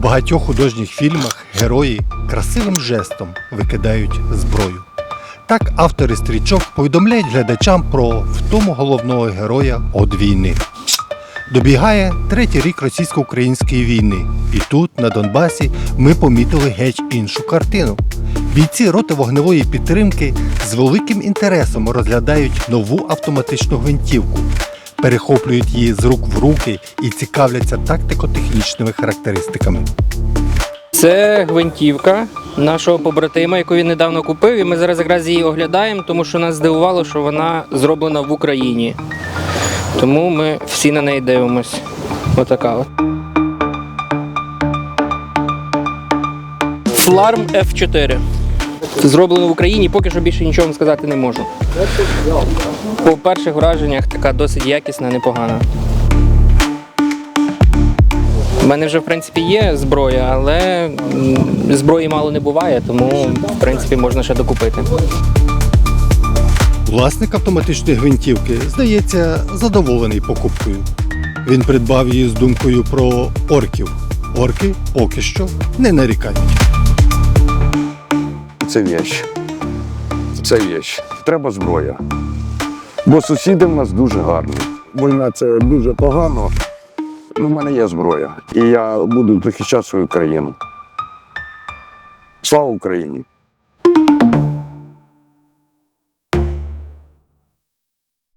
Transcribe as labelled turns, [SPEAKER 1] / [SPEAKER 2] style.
[SPEAKER 1] багатьох художніх фільмах герої красивим жестом викидають зброю. Так автори стрічок повідомляють глядачам про втому головного героя од війни. Добігає третій рік російсько-української війни, і тут, на Донбасі, ми помітили геть іншу картину. Бійці роти вогневої підтримки з великим інтересом розглядають нову автоматичну гвинтівку, перехоплюють її з рук в руки і цікавляться тактико-технічними характеристиками.
[SPEAKER 2] Це гвинтівка нашого побратима, яку він недавно купив, і ми зараз якраз її оглядаємо, тому що нас здивувало, що вона зроблена в Україні. Тому ми всі на неї дивимось. Отака от. Фларм F4. Зроблено в Україні, поки що більше нічого вам сказати не можу. По перших враженнях така досить якісна, непогана. У мене вже в принципі є зброя, але зброї мало не буває, тому в принципі можна ще докупити.
[SPEAKER 1] Власник автоматичної гвинтівки, здається, задоволений покупкою. Він придбав її з думкою про орків. Орки поки що не нарікають.
[SPEAKER 3] Це вещь. Це вещь. Треба зброя. Бо сусіди в нас дуже гарні. Війна це дуже погано. Ну, в мене є зброя. І я буду захищати свою країну. Слава Україні!